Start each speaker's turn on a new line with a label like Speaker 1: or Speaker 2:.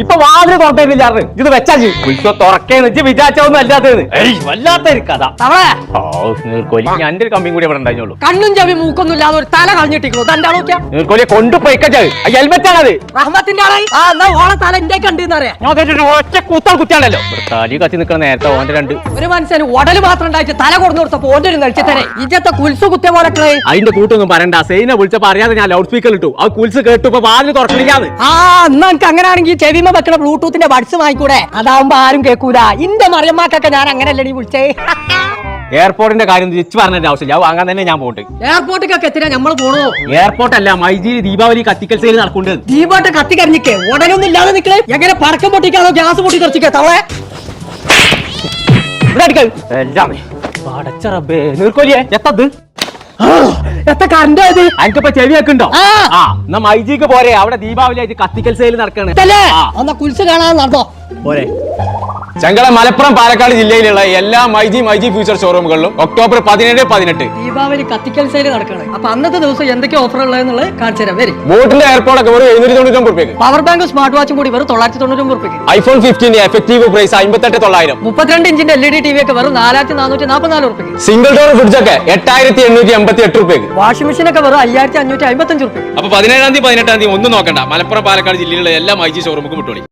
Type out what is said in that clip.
Speaker 1: ഇപ്പൊ വാതിൽ തുറന്നില്ലാറ് ഇത് വെച്ചാ ഉത്സവം തുറക്കേന്ന് വിചാരിച്ചൊന്നും അല്ലാത്തത്. വല്ലാത്തൊരു കഥ.
Speaker 2: തവളേ.
Speaker 1: നീർക്കോലി എന്റെ ഒരു കമ്പിയും കൂടി അവിടെ ഉണ്ടായിരുന്നുള്ളൂ.
Speaker 2: കണ്ണും ചവി മൂക്കൊന്നും ഇല്ലാതെ ഒരു തല കളഞ്ഞിട്ടിക്കണു തന്റെ നോക്കിയാ?
Speaker 1: നീർക്കോലിയെ കൊണ്ടുപോയിക്കത് ഹെൽമെറ്റ് ആണത്
Speaker 2: റഹ്മത്തിന്റെ ആളായി. ആ എന്നാ ഓളെ തല എന്റെ കണ്ടെന്ന് അറിയാം.
Speaker 1: ഞാൻ കേട്ടിട്ട് ഒറ്റ കുത്തിയാണല്ലോ. ഇവിടെ തലി കത്തി നിൽക്കുന്ന നേരത്തെ ഓന്റെ രണ്ട്
Speaker 2: ഒരു മനുഷ്യന് ഉടൽ മാത്രം ഉണ്ടായിട്ട് തല കൊടുന്നു കൊടുത്ത പോന്റെ ഒരു നടിച്ചതരെ ഇജത്തെ കുൽസ് കുത്തിയ പോലെ
Speaker 1: അതിന്റെ കൂട്ടൊന്നും പറയണ്ട. സെയിനെ വിളിച്ചപ്പോ അറിയാതെ ഞാൻ ലൗഡ് സ്പീക്കർ ഇട്ടു. ആ കുൽസ് കേട്ടു ഇപ്പൊ വാതിൽ തുറക്കണില്ലാന്ന്.
Speaker 2: ആ എന്നാ എനിക്ക് അങ്ങനെയാണെങ്കിൽ ചെവിമ വെക്കണ ബ്ലൂടൂത്തിന്റെ ബഡ്സ് വാങ്ങിക്കൂടെ? അതാവുമ്പോ ആരും കേൾക്കൂല ഇന്റെ മറിയന്മാക്കൊക്കെ ഞാൻ അങ്ങനെയല്ലേ നീ വിളിച്ചേ?
Speaker 1: എയർപോർട്ടിന്റെ കാര്യം തിരിച്ചു പറഞ്ഞതിന്റെ ആവശ്യമില്ല. അങ്ങനെ വാങ്ങാൻ തന്നെ ഞാൻ പോട്ട്
Speaker 2: എയർപോർട്ടിക്കൊക്കെ എത്തിനാ നമ്മൾ പോണോ?
Speaker 1: എയർപോർട്ട് അല്ല മൈജീരി ദീപാവലി കത്തിക്കൽ സെയിൽ നടക്കുന്നുണ്ട്.
Speaker 2: ദീപാട്ട് കത്തി കരിഞ്ഞിക്കേ ഉടനൊന്നും ഇല്ലാതെ നിക്കളേ എങ്ങനെ പടക്കം പൊട്ടിക്കാതോ ഗ്യാസ് പൊട്ടി തെറിച്ചിക്കേ തവളെ
Speaker 1: എല്ലാം. പടച്ച റബ്ബേ നീർക്കോലിയെ എത്തത്? അനക്കിപ്പോ
Speaker 2: ആ.
Speaker 1: എന്നാ മൈജിക്ക് പോരെ അവിടെ ദീപാവലി ആയിട്ട് കത്തിക്കൽ സെയിൽ നടക്കണേ.
Speaker 2: കുൽസ് കാണാൻ നടന്നോ?
Speaker 1: പോരെ.
Speaker 3: ചങ്കള മലപ്പുറം പാലക്കാട് ജില്ലയിലുള്ള എല്ലാ മൈജി മൈജി ഫ്യൂച്ചർ ഷോറൂമുകളിലും ഒക്ടോബർ പതിനേഴ് പതിനെട്ട്.
Speaker 2: ദീപാവലി കത്തിക്കൽ സെയിൽ നടക്കണം. അപ്പൊ അന്നത്തെ ദിവസം എന്തൊക്കെ ഓഫർ ഉള്ളതെന്നുള്ളത് കാണിച്ചു തരാം. വരും.
Speaker 3: ബോട്ടിന്റെ എയർപോർട്ട് ഒക്കെ വെറും എഴുന്നൂറ്റി തൊണ്ണൂറ്റി
Speaker 2: പവർ ബാങ്ക് സ്മാർട്ട് വാച്ചും കൂടി വെറും തൊള്ളായിരത്തി തൊണ്ണൂറ്റി റുപ്യക്ക്
Speaker 3: ഐഫോൺ ഫിഫ്റ്റീന്റെ എഫക്റ്റീവ് പ്രൈസ് അമ്പത്തെട്ട് തൊള്ളായിരം.
Speaker 2: മുപ്പത്തിരണ്ട് ഇഞ്ചിന്റെ L E D T V ഒക്കെ വെറും നാലായിരത്തി നാനൂറ്റി നാൽപ്പത്തിനാല് റുപ്യക്ക്
Speaker 3: സിംഗിൾ ഡോർ ഫ്രിഡ്ജ് ഒക്കെ എട്ടായിരത്തി എണ്ണൂറ്റി എൺപത്തി എട്ട് റുപ്യക്ക്
Speaker 2: വാഷിംഗ് മെഷീൻ ഒക്കെ വെറും അയ്യായിരത്തി അഞ്ഞൂറ്റി അമ്പത്തഞ്ച് റുപ്യക്ക്
Speaker 3: അപ്പൊ പതിനേഴാം തീയതി പതിനെട്ടാം തീയതി ഒന്നും നോക്കണ്ട. മലപ്പുറം പാലക്കാട് ജില്ലയിലുള്ള എല്ലാ മൈജി ഷോറൂമുക്കും വിട്ടോളി.